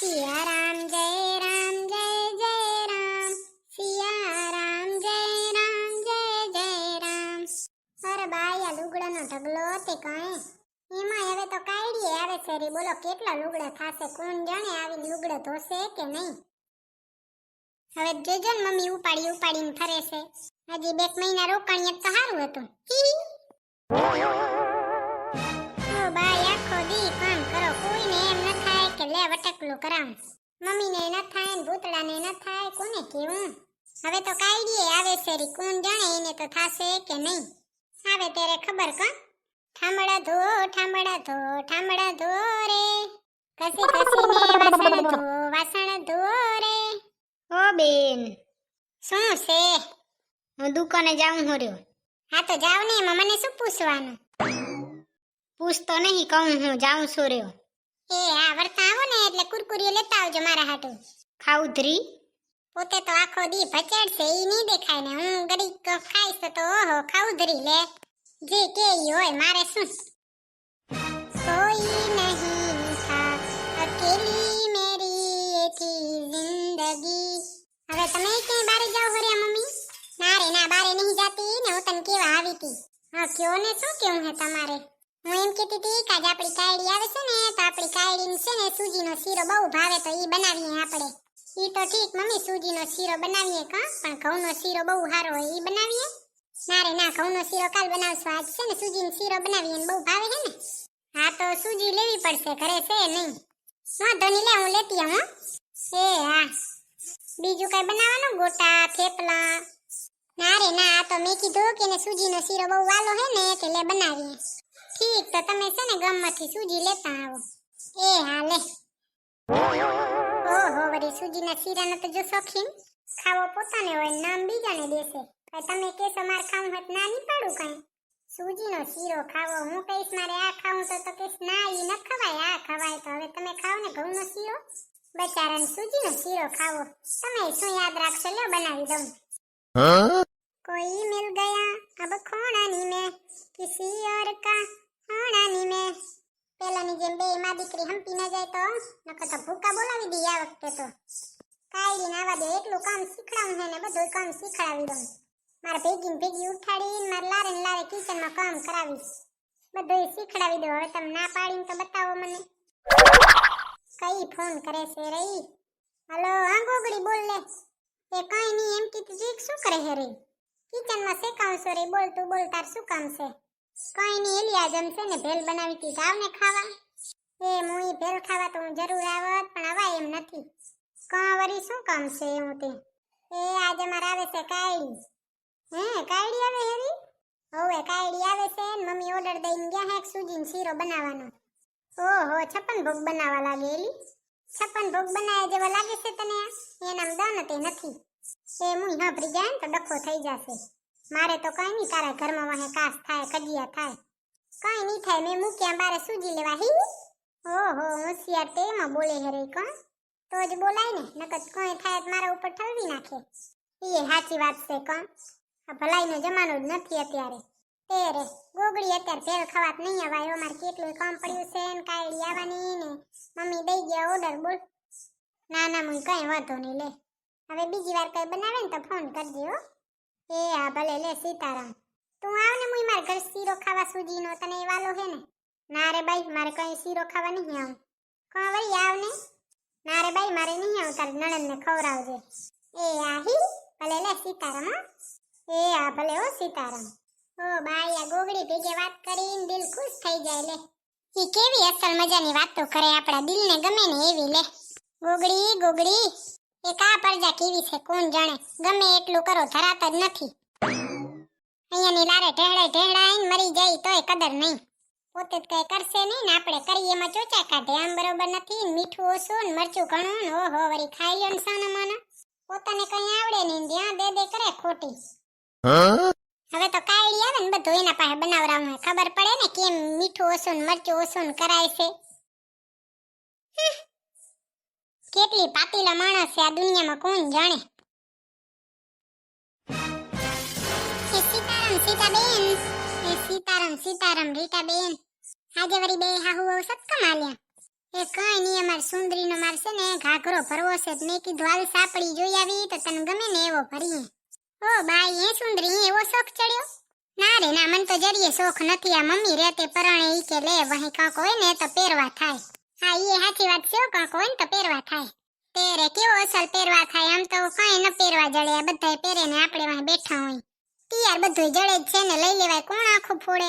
સિયા રામ જય રામ જય જય રામ સિયા રામ જય રામ જય જય રામ અરે બાઈ આ લુગડાનો ઢગલો તે કાંઈ? એમાં હવે તો કાયડી આવે છે રે. બોલો, કેટલા લુગડા થાશે? કોણ જાણે આવીને લુગડા ધોશે કે નહીં? હવે જોજો મમ્મી ઉપાડી ઉપાડીને ફરે છે. હજી બે મહિના રોકાણીએ તો સારું હતું. થાય વટકલું કરાવ મમ્મીને ન થાય ને ભૂતડાને ન થાય કોને કેવું હવે તો કાયડીએ આવે છે રી કોણ જાણે એને તો થાશે કે નહીં? આવે ત્યારે ખબર કા ઠામડા ધો ઠામડા ધો ઠામડા ધો રે. કસી કસીને વાસણ ધો વાસણ ધો રે. ઓ બેન. શું છે? હું દુકાને જાઉં હું રહ્યો. હા તો જાવ ને એમાં મને શું પૂછવાનું? પૂછતો નહીં કહું હું જાઉં છું રહ્યો. એ આ વરસા આવો ને એટલે કુરકુરીઓ લેતા આવજો મારા હાટું. ખાઉધરી પોતે તો આખો દી ભચેડ છે ઈ નહીં દેખાય ને. હું ગરીબ ખાઈશ તો ઓહો ખાઉધરી લે. જે કે હોય મારે શું? કોઈ નહીં થા અકેલી મેરી એથી જિંદગી. હવે તમે ક્યાંય બારે જાવ હરે મમ્મી? ના રે ના બારે નહીં જાતી ને હું તને કેવા આવી હતી હા કયો ને શું કેવું હે તમારે? હું એમ કહેતી હતી કે આજે આપણી કાયડી આવે છે ને, તો આપણી કાયડીને છે ને સૂજીનો શીરો બહુ ભાવે તો એ બનાવીએ આપણે. એ તો ઠીક, મમ્મી સૂજીનો શીરો બનાવીએ કા, પણ ઘઉંનો શીરો બહુ સારો હોય એ બનાવીએ. ના રે, ના, ઘઉંનો શીરો કાલ બનાવશો. આજ છે ને સૂજીનો શીરો બનાવીએ ને બહુ ભાવે છે ને. હા તો સૂજી લેવી પડશે, ઘરે છે નહીં. વાંધો નહીં, લે, હું લેતી આવું એ, હા. બીજું કઈ બનાવવાનું? ગોટા, થેપલા. ના રે, ના, આ તો મેં કીધું કે સૂજીનો શીરો બહુ વાલો હે ને, એટલે બનાવીએ. ઠીક તો તમે છે ને ગમમાંથી સૂજી લેતા આવો એ હાલે ઓહો વળી સૂજીના શીરાનો તો જો શોખીન ખાવો પોતાને હોય નામ બીજાને દેશે પણ તમે કહેશો મારે ખાવું હત ના નહીં પાડું કાંઈ સૂજીનો શીરો ખાવો હું કહીશ મારે આ ખાવું તો તો કહીશ ના એ ન ખવાય આ ખવાય તો હવે તમે ખાવ ને ઘઉંનો શીરો બચારાને સૂજીનો શીરો ખાવો તમે શું યાદ રાખશો લ્યો બનાવી દઉં કોઈ મિલ ગયા અબ ખોણા ની મેં કિસી ઓર કા પેલાની જેમ બે માં દીકરી હંપી ન જાય તો? નકર તો ભૂકા બોલાવી દઈએ આ વખતે તો. કાયડી આવા દે એટલું કામ શીખડાવું હે ને બધું કામ શીખડાવી દઉં. મારા ભેગી ને ભેગી ઉઠાડીને મારે લારે ને લારે કિચનમાં કામ કરાવીશ. બધું શીખડાવી દો હવે તમે ના પાડીને તો બતાવો મને. કઈ ફોન કરે છે રહી હલો, હા ગોગડી બોલ લે. એ કઈ નહીં, એમ કીધું શું કરે હે રે? કિચનમાં શેકાવશો રે? બોલ તું, બોલ, તાર શું કામ છે? કઈ નહીં એલિયા જમશે ને ભેલ બનાવી હતી જાવ ખાવા. એ મુઈ ભેલ ખાવા તો હું જરૂર આવત, પણ આવા એમ નથી. કાં વરી શું કામ છે એવું તે? એ આજે મારે આવે છે કાયડી. હે, કાયડી આવે હેરી? હવે, કાયડી આવે છે મમ્મી ઓર્ડર દઈને ગયા હે સુજીન શીરો બનાવવાનો. ઓહો, છપ્પન ભોગ બનાવવા લાગે એલી. છપ્પન ભોગ બનાવ્યા જેવા લાગે છે તને એનામ દન તે નથી. એ મુઈ હાંભળી જાય ને તો ડખો થઈ જશે. મારે તો કઈ નહીં, તારા ઘરમાં વાહે કાસ થાય કજિયા થાય. કઈ નહીં થાય, મેં મૂક્યા બારે સૂજી લેવા, હી? ઓહો, હોશિયાર તેમાં બોલે હરે કોણ? તો જ બોલાય ને, નકર કોઈ થાય મારા ઉપર ઠલવી નાખે. એ સાચી વાત છે આ ભલાઈનો જમાનો જ નથી અત્યારે. તે રે ગોગડી અત્યારે ભેળ ખાવાત નહીં અવાય અમારે કેટલું કામ પડ્યું છે ને કાયડી આવવાની ને. મમ્મી દઈ ગયા ઓર્ડર બોલ. ના ના મને કઈ વાંધો નહીં, લે. હવે બીજી વાર કઈ બનાવે ને તો ફોન કરજે, હો. એ હા ભલે લે સીતારામ. તું આવ ને મુઈ માર ઘર શીરો ખાવા સુજીનો તને એ વાલો હે ને? ના રે બાઈ, મારે કઈ શીરો ખાવા નહીં આવું. કા વળી આવ ને. ના રે બાઈ, મારે નહીં આવું, તારી નણંદને ખવડાવજે. એ આહી, ભલે લે સીતારામ એ હા ભલે હો સીતારામ. ઓ બાઈ, આ ગોગડી ભેગે વાત કરીને દિલ ખુશ થઈ જાય, લે. એ કેવી અસલ મજાની વાતો કરે આપણા દિલને ગમે ને એવી, લે. ગોગડી ગોગડી. એ કા પરજા કેવી છે કોણ જાણે? ગમે એટલું કરો ધરાત જ નથી. અહીંયાની લારે ઢેળે ઢેળાઈને મરી જાય તોય કદર નહીં. પોતે જ કઈ કરશે નહીં ને આપણે કરીએ એમાં ચોચા કાઢે. આમ બરોબર નથી મીઠું ઓછું ને મરચું ઘણું ને ઓહો વળી ખાઈ લ્યો ને સાનો માનો. પોતાને કઈ આવડે નહીં ને ત્યાં દે દે કરે ખોટી. હવે તો કાયડી આવે ને બધું એના પાસે બનાવરાવું ખબર પડે ને કેમ મીઠું ઓછું ને મરચું ઓછું ને કરાય છે. કેટલી પાતીલા માણસ છે આ દુનિયામાં કોણ જાણે? સીતારામ, સીતાબેન. એ સીતારામ સીતારામ રીટાબેન. આજે વળી બે હાહુ વહુ સત્કમ આલ્યા એ કઈ નહીં, અમાર સુંદરીનો મારશે ને, ઘાઘરો ભરવો છે મેં કીધું આવી સાપડી જોઈ આવી, તો તને ગમે ને એવો ભરીએ. ઓ બાઈ એ સુંદરી એવો શોખ ચડ્યો? ના રે, ના, મને તો જરીએ શોખ નથી. આ મમ્મી રહેતે પરણે ઈ કે, લે, વહી કાંક હોય ને, તો પહેરવા થાય. હા એ સાચી વાત છે હો, કાંક હોય ને તો પહેરવા થાય. પહેરે કેવો અસલ પહેરવા થાય આમ તો કઈ ન પહેરવા જડે આ બધાય પહેરે ને આપણે વાંહે બેઠા હોય. તિયાર બધું જડે જ છે ને લઈ લેવાય કોણ આખું ફોડે?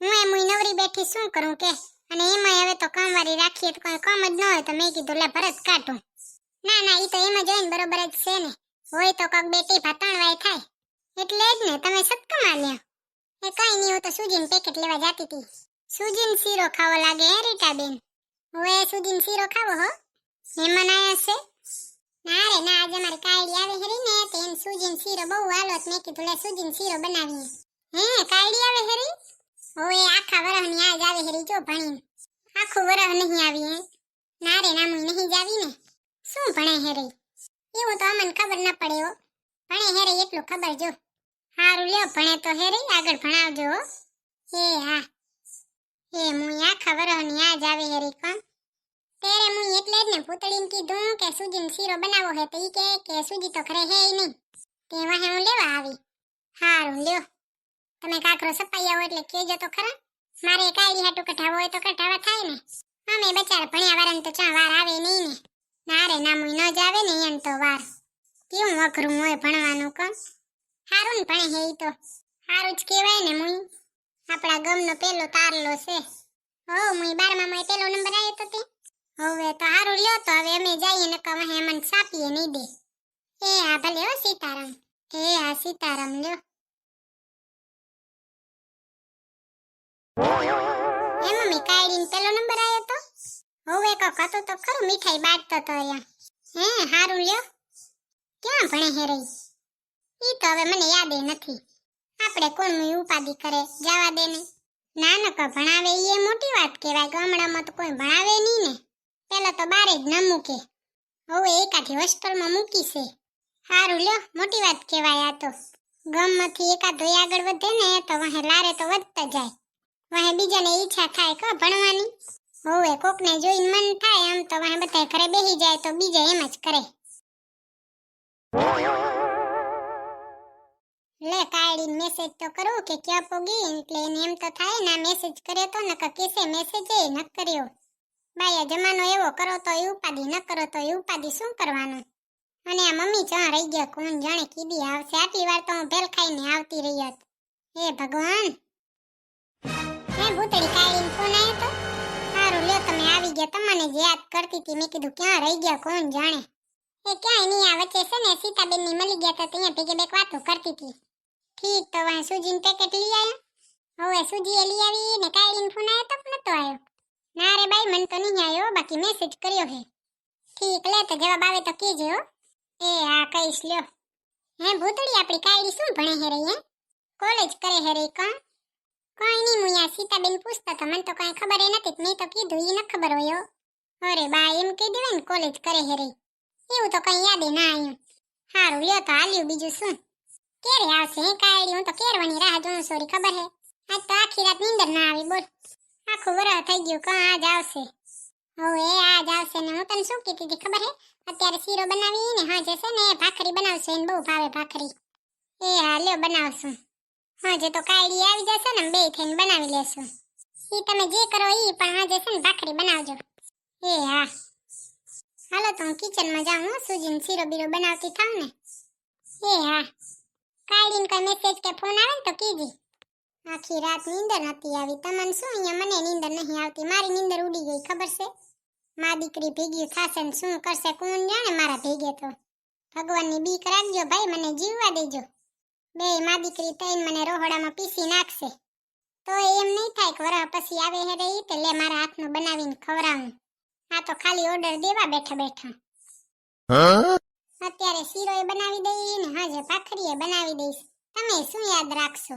હું એમ હુંય નવરી બેઠી શું કરું કે? અને એમાંય હવે તો કામવાળી રાખીએ તો કોઈ કામ જ ન હોય તો મેં કીધું લે ભરત કાઢું. ના ના ઈ તો એમ જ હોય ને બરોબર જ છે ને. હોય તો કોક બેટી ભાતણવાય થાય. એટલે જ ને તમે સત્કમાં લ્યો એ કઈ નહીં હું તો સુજીન પેકેટ લેવા જાતી હતી સુજીન શીરો ખાવો લાગે હે રીટાબેન? હવે સુજીન શીરો ખાવો, હો. મહેમાન આયા છે. ના રે, ના, આજે મારી કાયડી આવે હેરી ને, તે એમ સુજીન શીરો બહુ હાલો મેં કીધું, લે સુજીન શીરો બનાવીએ. હે, કાયડી આવે હેરી? હવે આખા વરહની આજ આવે હેરી, જો ભણીને. આખું વરહ નહીં આવી હે ના રે નામું નહીં જાવી ને. શું ભણે હેરી? એવું તો અમને ખબર ન પડે, હો. ભણે હેરી એટલું ખબર, જો. હારું, લ્યો, ભણે તો હેરી, આગળ ભણાવજો, હો. એ હા. એ મુઈ આખા વરહની આજ આવે હેરી, કોણ? તેરે હું એટલે જ ને પૂતળીને કીધું કે સુજીને શીરો બનાવો હે તો ઈ કે કે સુજી તો ઘરે હે નહીં. તેવા હે હું લેવા આવી. હારું, લ્યો. તમે કાકરો સપાઈ આવો એટલે કેજો તો ખરા. મારે કાયડી હાટું કઢાવો હોય તો કઢાવા થાય ને. અમે બચારા ભણ્યા વાળાને તો ચા વાર આવે નહીં ને. ના રે ના મુઈ ન જ આવે ને એમ તો વાર. કેવું અઘરું હોય ભણવાનું ક હારું ને ભણે હે ઈ તો. હારું જ કહેવાય ને મુઈ. આપણા ગમનો પેલો તારલો છે. હો, મુઈ બારમામાં પેલો નંબર આવ્યો તો તે. હવે તો હારું, લ્યો તો. હવે અમે જઈએ ને કહે મને સાપીએ નહીં દે એ હા ભલે હો સીતારામ. એ હા સીતારામ, લ્યો. એ મમ્મી, કાયડીને પેલો નંબર આવ્યો તો? હવે કોક હતો તો ખરું, મીઠાઈ બાટતો તો અહીંયા. હે, હારું, લ્યો. ક્યાં ભણે હે રહી? ઈ તો હવે મને યાદ નથી. આપણે કોણ મુઈ ઉપાધિ કરે, જવા દે ને નાનક ભણાવે એ મોટી વાત કહેવાય ગામડામાં તો કોઈ ભણાવે નહીં ને. પેલા તો બારે જ ન મૂકે. હવે એકાથી હોસ્ટેલમાં મૂકી છે. હારું લ્યો, મોટી વાત કહેવાય આ તો. ગામમાંથી એકાદો આગળ વધે ને, તો વાહે લારે તો વધતા જાય. વાહે બીજાને ઈચ્છા થાય કા ભણવાની. હવે, કોકને જોઈને મન થાય આમ તો વાહે બધા ઘરે બેસી જાય તો બીજા એમ જ કરે. લે કાયડી મેસેજ તો કરું કે ક્યાં પોગી? એટલે એને એમ તો થાય ના મેસેજ કર્યો તો નકર કેસે મેસેજ એ ન કર્યો. બાયા જમાનો એવો કરો તો એ ઉપાધિ ન કરો તો એ ઉપાધિ શું કરવાનું? અને આ મમ્મી જ્યાં રહી ગયા કોણ જાણે કીધી આવશે. આટલી વાર તો હું ભેલ ખાઈને આવતી રહી હોત. હે ભગવાન! હે ભૂતળી કાયડીને ફોન આવ્યો તો? સારું લ્યો તમે આવી ગયા. તમને જ યાદ કરતી હતી. મેં કીધું, ક્યાં રહી ગયા કોણ જાણે? એ ક્યાંય નહીં, આ વચ્ચે છે ને, સીતાબેનની મળી ગયા હતા ત્યાં ભેગે બેક વાતો કરતી હતી. ઠીક તો વાં સુજીન પેકેટ લઈ આવ્યા. હવે સુજીએ લઈ આવી ને કાયડીને ફોન આવ્યો તો નતો આવ્યો? ના રે બાઈ મને તો નહીં આવ્યો બાકી મેસેજ કર્યો હે. ઠીક, લે તો જવાબ આવે તો કહેજે હો. એ હા કહીશ, લ્યો. હે ભૂતળી, આપણી કાયડી શું ભણે હે રહી, હે? કોલેજ કરે હે રહી કાં કઈ નહીં, હું યા સીતાબેન પૂછતા હતા મને તો કઈ ખબર એ નથી, મેં તો કીધું, ઈ ન ખબર હોય, હો. અરે બા, એમ કહી દેવાય ને, કોલેજ કરે હે રહી. એવું તો કઈ યાદ ના આવ્યું. હારું, લ્યો તો હાલ્યું, બીજું શું? ક્યારે આવશે, હે કાયડી હું તો કેરવાની રાહ જોઉં સોરી ખબર હે? આજ તો આખી રાત નીંદર ના આવી, બોલ. આખું વરહ થઈ ગયું. કાં આજ આવશે? હવે આજ આવશે ને હું તને શું કીધી હતી ખબર હે? અત્યારે શીરો બનાવી ને, હા જશે ને ભાખરી બનાવશે. એને બહુ ભાવે ભાખરી. એ હા, લ્યો, બનાવશું. હા, જે તો કાયડી આવી જશે ને, બે થઈને બનાવી લેશું. એ તમે જે કરો એ પણ આજે જશે ને, ભાખરી બનાવજો. એ હા. હાલો, તો હું કિચનમાં જાઉં, હું, સુજીને શીરો બીરો બનાવતી થાઉં ને. એ હા. કાયડીને કોઈ મેસેજ કે ફોન આવે ને તો કીજી. આખી રાત નીંદર નથી આવી. તમને શું અહીંયા મને નીંદર નહીં આવતી? મારી નીંદર ઉડી ગઈ ખબર છે? મા દીકરી ભેગી થશે ને શું કરશે? કોણ જાણે મારા ભેગે તો. ભગવાનની બીક રાખજો ભાઈ મને જીવવા દેજો. બે મા દીકરી તૈન મને રોહડામાં પીસી નાખશે. તો એમ નહીં થાય કે વરહ પછી આવે હે રે તે લે મારા હાથનું બનાવીને ખવરાવું આ તો ખાલી ઓર્ડર દેવા બેઠા બેઠા. અત્યારે શીરોય બનાવી દઈ ને હાજે પાખરીએ બનાવી દઈશ. તમે શું યાદ રાખશો?